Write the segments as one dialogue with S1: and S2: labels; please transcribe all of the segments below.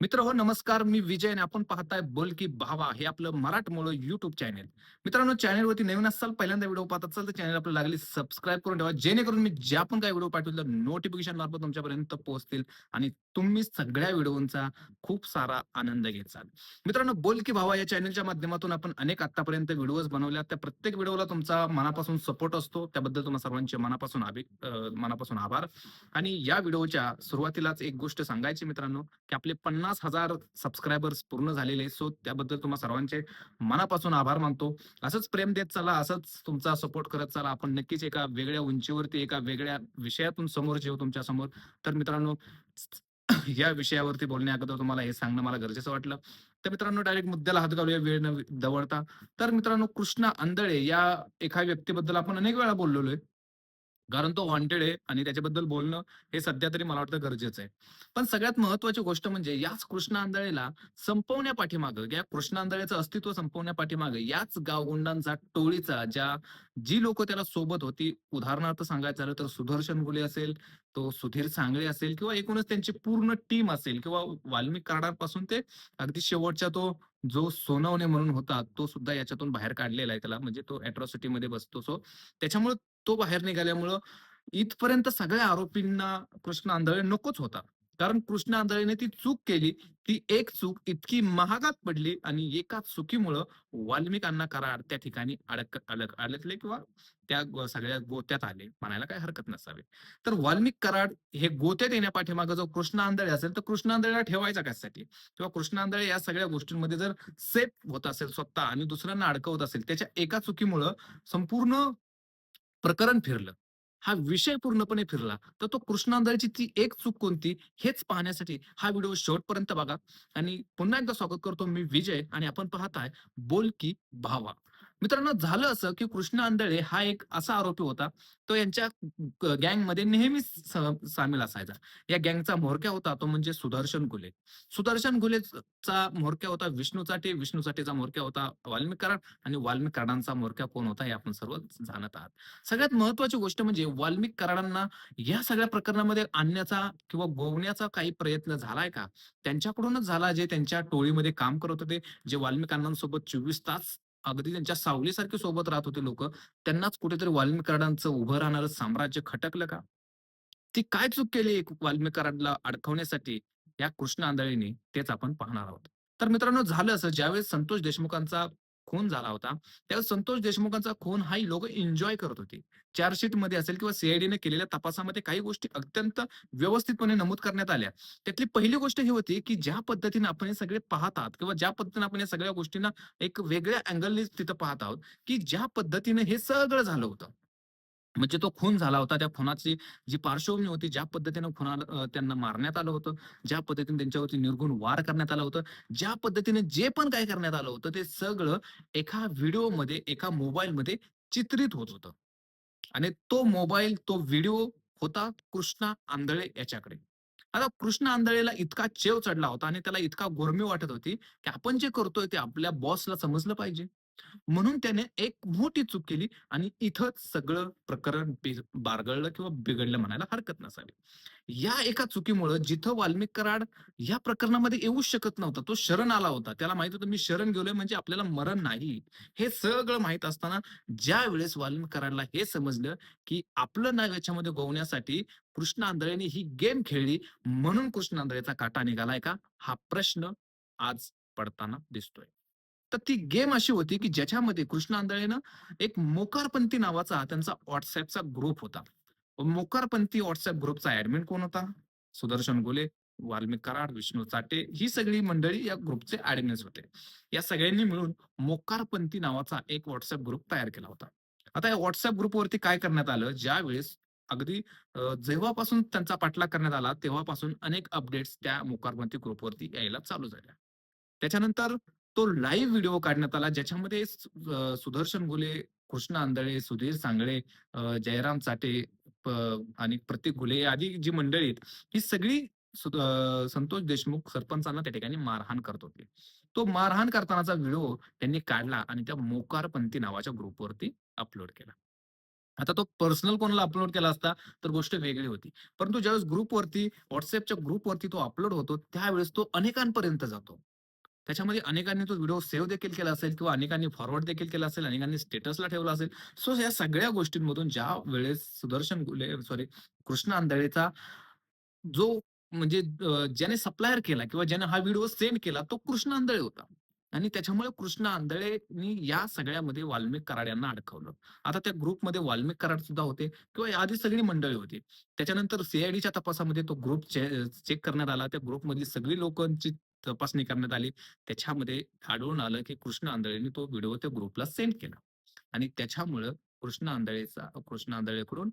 S1: मित्र हो नमस्कार. मी विजय आणि आपण पाहताय बोल की भावा हे आपलं मराठमोळं युट्यूब चॅनेल मित्रांनो चॅनेलवरती नवीन असाल पहिल्यांदा व्हिडिओ पाहत असाल तर चॅनल आपल्याला लागली सबस्क्राईब करून ठेवा. जेणेकरून मी ज्या पण काही व्हिडिओ पाठवतील नोटिफिकेशन मार्फत तुमच्यापर्यंत पोहोचतील आणि तुम्ही सगळ्या व्हिडिओंचा खूप सारा आनंद घेचाल मित्रांनो बोल की भावा या चॅनलच्या माध्यमातून आपण अनेक आतापर्यंत व्हिडिओज बनवल्या. त्या प्रत्येक व्हिडिओला तुमचा मनापासून सपोर्ट असतो. त्याबद्दल तुम्हा सर्वांचे मनापासून आभि मनापासून आभार. आणि या व्हिडिओच्या सुरुवातीलाच एक गोष्ट सांगायची मित्रांनो की आपले पन्नास हजार सबस्क्रायबर्स पूर्ण झालेले सो त्याबद्दल तुम्हा सर्वांचे मनापासून आभार मानतो. असंच प्रेम देत चला असंच तुमचा सपोर्ट करत चला. आपण नक्कीच एका वेगळ्या उंचीवरती एका वेगळ्या विषयातून समोर येऊ तुमच्यासमोर. तर मित्रांनो या विषयावरती बोलण्या अगोदर तुम्हाला हे सांगणं मला गरजेचं वाटलं. तर मित्रांनो डायरेक्ट मुद्द्याला हात घालूया वेळ न दवडता तर मित्रांनो कृष्णा आंधळे या एका व्यक्तीबद्दल आपण अनेक वेळा बोललेलो आहे. कारण तो वॉन्टेड आहे आणि त्याच्याबद्दल बोलणं हे सध्या तरी मला वाटतं गरजेचं आहे. पण सगळ्यात महत्वाची गोष्ट म्हणजे याच कृष्ण आंधळेला संपवण्या पाठीमागं या कृष्ण आंधळेचं अस्तित्व संपवण्या पाठीमागं याच गावगुंडांचा टोळीचा ज्या जी लोक त्याला सोबत होती उदाहरणार्थ सांगायचं झालं तर सुदर्शन गुले असेल तो सुधीर सांगळे असेल किंवा एकूणच त्यांची पूर्ण टीम असेल किंवा वाल्मिक कार्डापासून ते अगदी शेवटच्या तो जो सोनवणे म्हणून होता तो सुद्धा याच्यातून बाहेर काढलेला आहे त्याला म्हणजे तो अॅट्रॉसिटी मध्ये बसतो. सो त्याच्यामुळे तो बाहेर निघाल्यामुळं इथपर्यंत सगळ्या आरोपींना कृष्ण आंधळे नकोच होता. कारण कृष्ण आंधळेने ती चूक केली. ती एक चूक इतकी महागात पडली आणि एका चुकीमुळं वाल्मिकांना करार त्या ठिकाणी अडक अडक अडकले किंवा त्या सगळ्या गोत्यात आले. म्हणायला काही हरकत नसावे. तर वाल्मिक कराड हे गोत्यात येण्यापाठीमागे जो कृष्ण आंधळे असेल तर कृष्ण आंधळेला ठेवायचा कशासाठी? किंवा कृष्ण आंधळे या सगळ्या गोष्टींमध्ये जर सेफ होत असेल स्वतः आणि दुसऱ्यांना अडकवत असेल त्याच्या एका चुकीमुळं संपूर्ण प्रकरण फिरलं. हा विषय पूर्णपणे फिरला. तर तो कृष्णांधारीची ती एक चूक कोणती? हेच पाहण्यासाठी हा व्हिडिओ शेवटपर्यंत बघा. आणि पुन्हा एकदा स्वागत करतो मी विजय आणि आपण पाहताय बोल की भावा. मित्रांनो झालं असं की कृष्ण आंधळे हा एक असा आरोपी होता तो यांच्या गँगमध्ये नेहमीच सामील असायचा. या गँगचा म्होरक्या होता तो म्हणजे सुदर्शन गुले सुदर्शन घुलेचा म्होरक्या होता विष्णू चाटे विष्णू चाटेचा म्होरक्या होता वाल्मिक कराड आणि वाल्मिक कराडांचा म्होरक्या कोण होता हे आपण सर्व जाणत आहात. सगळ्यात महत्वाची गोष्ट म्हणजे वाल्मिक कराडांना या सगळ्या प्रकरणामध्ये आणण्याचा किंवा गोवण्याचा काही प्रयत्न झालाय का? त्यांच्याकडूनच झाला जे त्यांच्या टोळीमध्ये काम करत होते जे वाल्मिकांसोबत चोवीस तास अगदी त्यांच्या सावलीसारखे सोबत राहत होते लोक. त्यांनाच कुठेतरी वाल्मिकराडांचं उभं राहणारं साम्राज्य खटकलं का? ती काय चूक केली एक अडकवण्यासाठी? या कृष्ण आंधळीने तेच आपण पाहणार आहोत. तर मित्रांनो झालं असं. ज्यावेळेस संतोष देशमुखांचा खून झाला होता. त्यावेळेस संतोष देशमुखांचा खून हाही लोक एन्जॉय करत होते. चार्जशीटमध्ये असेल किंवा सीआयडीने केलेल्या तपासामध्ये काही गोष्टी अत्यंत व्यवस्थितपणे नमूद करण्यात आल्या. त्यातली पहिली गोष्ट ही होती की ज्या पद्धतीने आपण हे सगळे पाहतात किंवा ज्या पद्धतीने आपण या सगळ्या गोष्टींना एक वेगळ्या अँगलने तिथं पाहत आहोत की ज्या पद्धतीने हे सगळं झालं होतं. म्हणजे तो खून झाला होता. त्या खुनाची जी पार्श्वभूमी होती ज्या पद्धतीने खुनाला त्यांना मारण्यात आलं होतं ज्या पद्धतीने त्यांच्यावरती निर्गुण वार करण्यात आलं होतं ज्या पद्धतीने जे पण काय करण्यात आलं होतं ते सगळं एका व्हिडिओमध्ये एका मोबाईलमध्ये चित्रित होत होतं. आणि तो मोबाईल तो व्हिडिओ होता कृष्णा आंधळे याच्याकडे. आता कृष्ण आंधळेला इतका चेव चढला होता आणि त्याला इतका गोरमी वाटत होती की आपण जे करतोय ते आपल्या बॉसला समजलं पाहिजे. म्हणून त्याने एक मोठी चूक केली आणि इथं सगळं प्रकरण बारगळलं किंवा बिघडलं म्हणायला हरकत नसावी. या एका चुकीमुळं जिथं वाल्मिक कराड या प्रकरणामध्ये येऊच शकत नव्हता तो शरण आला होता. त्याला माहीत होतं मी शरण गेलोय म्हणजे आपल्याला मरण नाही. हे सगळं माहीत असताना ज्या वेळेस वाल्मिक कराडला हे समजलं की आपलं नाव याच्यामध्ये गोवण्यासाठी कृष्ण आंधळेने ही गेम खेळली म्हणून कृष्ण आंधळेचा काटा निघालाय का? हा प्रश्न आज पडताना दिसतोय. तर ती गेम अशी होती की ज्याच्यामध्ये कृष्ण आंधळेनं एक मोकारपंथी नावाचा त्यांचा व्हॉट्सअपचा ग्रुप होता. मोकारपंथी व्हॉट्सअप ग्रुपचा ऍडमिन कोण होता? सुदर्शन गोले वाल्मिक कराड विष्णू चाटे ही सगळी मंडळी या ग्रुपचे ऍडमिन्स होते. या सगळ्यांनी मिळून मोकारपंथी नावाचा एक व्हॉट्सअप ग्रुप तयार केला होता. आता या व्हॉट्सअप ग्रुपवरती काय करण्यात आलं? ज्या वेळेस अगदी जेव्हापासून त्यांचा पाठलाग करण्यात आला तेव्हापासून अनेक अपडेट्स त्या मोकारपंथी ग्रुपवरती यायला चालू झाल्या. त्याच्यानंतर तो लाईव्ह व्हिडिओ काढण्यात आला ज्याच्यामध्ये सुदर्शन गुले कृष्ण आंधळे सुधीर सांगळे जयराम चाटे आणि प्रतीक घुले आदी जी मंडळी आहेत ही सगळी संतोष देशमुख सरपंचांना त्या ठिकाणी मारहाण करत होते तो मारहाण करतानाचा व्हिडिओ त्यांनी काढला आणि त्या मोकारपंथी नावाच्या ग्रुपवरती अपलोड केला आता तो पर्सनल कोणाला अपलोड केला असता तर गोष्ट वेगळी होती. परंतु ज्यावेळेस ग्रुपवरती व्हॉट्सअपच्या ग्रुपवरती तो अपलोड होतो, त्यावेळेस तो अनेकांपर्यंत जातो. त्याच्यामध्ये अनेकांनी तो व्हिडिओ सेव्ह देखील केला असेल किंवा अनेकांनी फॉरवर्ड देखील केला असेल, अनेकांनी स्टेटसला ठेवला असेल. सो या सगळ्या गोष्टींमधून ज्या वेळेस सुदर्शन गुले सॉरी कृष्ण आंधळेचा जो म्हणजे ज्याने सप्लायर केला किंवा ज्याने हा व्हिडिओ सेंड केला तो कृष्ण आंधळे होता. आणि त्याच्यामुळे कृष्ण आंधळेनी या सगळ्यामध्ये वाल्मिक कराड यांना अडकवलं. आता त्या ग्रुपमध्ये वाल्मिक कराड सुद्धा होते किंवा आधी सगळी मंडळी होती. त्याच्यानंतर सी तपासामध्ये तो ग्रुप चेक करण्यात आला. त्या ग्रुपमधली सगळी लोकांची तपासणी करण्यात आली. त्याच्यामध्ये आढळून आलं, की कृष्ण आंधळेने तो व्हिडिओ त्या ग्रुपला सेंड केला. आणि त्याच्यामुळं कृष्ण आंधळेचा कृष्ण आंधळेकडून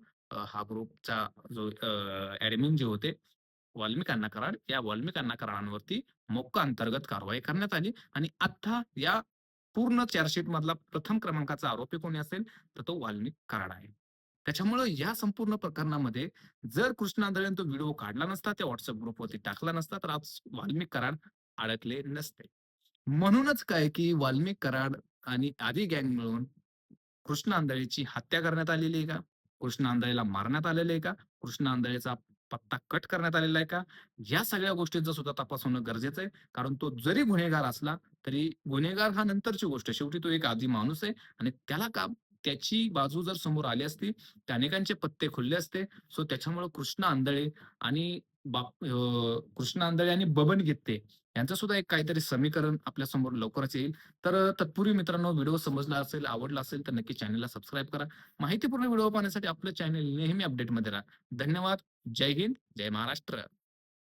S1: हा ग्रुपचा जो ॲडमिन जे होते वाल्मिकांना कराड, या वाल्मिकांना करारांवरती मोक्का अंतर्गत कारवाई करण्यात आली आणि आता या पूर्ण चार्जशीट मधला प्रथम क्रमांकाचा आरोपी कोणी असेल, तर तो वाल्मिक कराड आहे. त्याच्यामुळं या संपूर्ण प्रकरणामध्ये जर कृष्ण तो व्हिडिओ काढला नसता, त्या व्हॉट्सअप ग्रुपवरती टाकला नसता, तर आज वाल्मिक कराड अडकले नसते. म्हणूनच काय, की वाल्मिक कराड आणि आदी गँग मिळून कृष्ण आंधळेची हत्या करण्यात आलेली आहे का? कृष्ण आंधळेला मारण्यात आलेलं आहे का? कृष्ण आंधळेचा पत्ता कट करण्यात आलेला आहे का? या सगळ्या गोष्टींचा सुद्धा तपास होणं गरजेचं आहे. कारण तो जरी गुन्हेगार असला, तरी गुन्हेगार हा नंतरची गोष्ट शेवटी तो एक आदी माणूस आहे आणि त्याला का त्याची बाजू जर समोर आली असती, तर अनेकांचे पत्ते खुलले असते. सो त्याच्यामुळे कृष्ण आंधळे आणि बाप कृष्ण आंधळे आणि बबन गित्ते यांचं सुद्धा एक काहीतरी समीकरण आपल्यासमोर लवकरच येईल. तर तत्पूर्वी मित्रांनो व्हिडिओ समजला असेल, आवडला असेल तर नक्की चॅनलला सबस्क्राईब करा. माहितीपूर्ण व्हिडिओ पाहण्यासाठी आपलं चॅनल नेहमी अपडेटमध्ये राहा. धन्यवाद. जय हिंद, जय महाराष्ट्र.